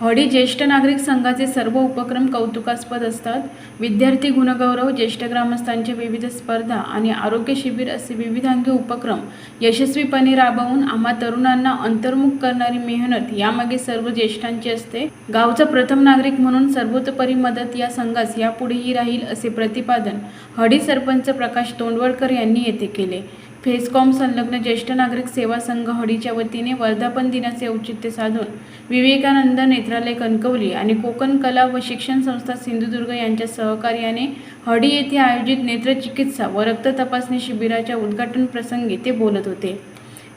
हॉडी ज्येष्ठ नागरिक संघाचे सर्व उपक्रम कौतुकास्पद असतात. विद्यार्थी गुणगौरव ज्येष्ठ ग्रामस्थांच्या विविध स्पर्धा आणि आरोग्य शिबिर असे विविधांगी उपक्रम यशस्वीपणे राबवून आम्हा तरुणांना अंतर्मुख करणारी मेहनत यामागे सर्व ज्येष्ठांची असते. गावचा प्रथम नागरिक म्हणून सर्वतोपरी मदत या संघास यापुढेही राहील असे प्रतिपादन हडी सरपंच प्रकाश तोंडवडकर यांनी येथे केले. फेसकॉम संलग्न ज्येष्ठ नागरिक सेवा संघ हडीच्या वतीने वर्धापन दिनाचे औचित्य साधून विवेकानंद नेत्रालय कणकवली आणि कोकण कला व शिक्षण संस्था सिंधुदुर्ग यांच्या सहकार्याने हडी येथे आयोजित नेत्रचिकित्सा व रक्त तपासणी शिबिराच्या उद्घाटन प्रसंगी ते बोलत होते.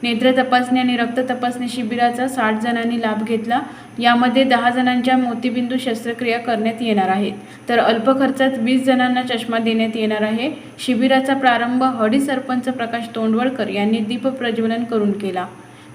नेत्र तपासणी आणि रक्त तपासणी शिबिराचा साठ जणांनी लाभ घेतला. यामध्ये दहा जणांच्या मोतीबिंदू शस्त्रक्रिया करण्यात येणार आहेत. तर अल्प खर्चात वीस जणांना चष्मा देण्यात येणार आहे. शिबिराचा प्रारंभ हडी सरपंच प्रकाश तोंडवळकर यांनी दीप प्रज्वलन करून केला.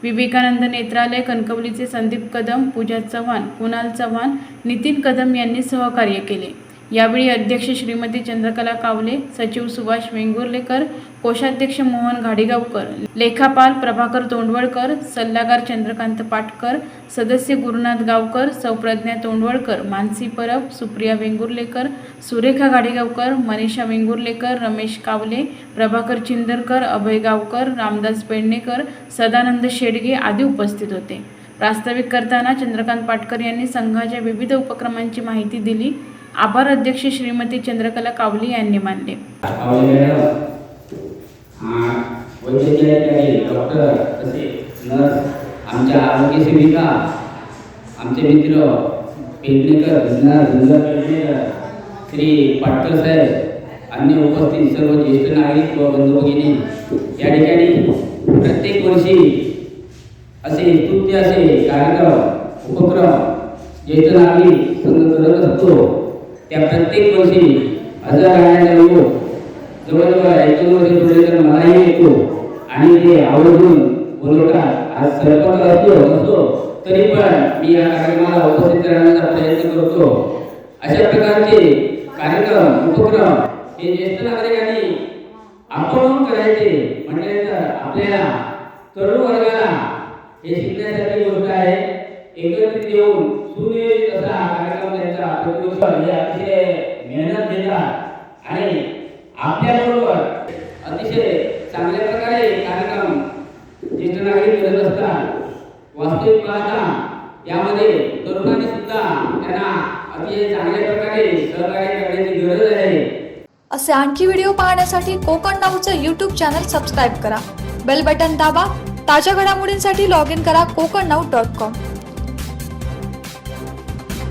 विवेकानंद नेत्रालय कणकवलीचे संदीप कदम पूजा चव्हाण कुणाल चव्हाण नितीन कदम यांनी सहकार्य केले. यावेळी अध्यक्ष श्रीमती चंद्रकला कावले सचिव सुभाष वेंगुर्लेकर कोषाध्यक्ष मोहन घाडीगावकर लेखापाल प्रभाकर तोंडवळकर सल्लागार चंद्रकांत पाटकर सदस्य गुरुनाथ गावकर सौप्रज्ञा तोंडवळकर मानसी परब सुप्रिया वेंगुर्लेकर सुरेखा घाडीगावकर मनीषा वेंगुर्लेकर रमेश कावले प्रभाकर चिंदरकर अभय गावकर रामदास पेडणेकर सदानंद शेडगे आदी उपस्थित होते. प्रास्ताविक करताना चंद्रकांत पाटकर यांनी संघाच्या विविध उपक्रमांची माहिती दिली. आभार अध्यक्ष श्रीमती चंद्रकला कावली यांनी मानले. डॉक्टर नर्स आमच्या आरोग्य सेविका आमचे मित्र पेडणेकर श्री पाटकर साहेब अन्य उपस्थित सर्व ज्येष्ठ नागरिक व बंधू भगिनी या ठिकाणी प्रत्येक वर्षी असे स्तुत्य असे कार्यक्रम उपक्रम ज्येष्ठ नागरिक संघ करत असतो. त्या प्रत्येक वर्षी हजार गाण्याचा योग जवळजवळ ऐकून दोन वर्ष थोडे तर मलाही येतो आणि ते आवडून बोलवतात आज सरपंच असतो असतो तरी पण मी या कार्यक्रमाला उपस्थित राहण्याचा प्रयत्न करतो. अशा प्रकारचे कार्यक्रम उपक्रम हे ज्येष्ठ नागरिकांनी आपण करायचे म्हणजे तर आपल्या तरुण वर्गाला हे शिकण्यासाठी गोष्ट आहे. एकत्रित येऊन सुनियोजित असा हा कार्यक्रम त्यांचा म्हणजे प्रतिवर्ष अतिशय मेहनत घेतात आणि आपल्याबरोबर अतिशय चांगल्या प्रकारे कार्यक्रम ज्येष्ठ नागरिक करत असतात वास्तविक पाहता यामध्ये तरुणांनी सुद्धा त्यांना अतिशय चांगल्या प्रकारे सहकार्य करण्याची गरज आहे. असे आणखी व्हिडिओ पाहण्यासाठी कोकण नाऊचं यूट्यूब चॅनल सबस्क्राईब करा. बेल बटन दाबा ताज्या घडामोडींसाठी लॉग इन करा कोकण नाऊ डॉट कॉम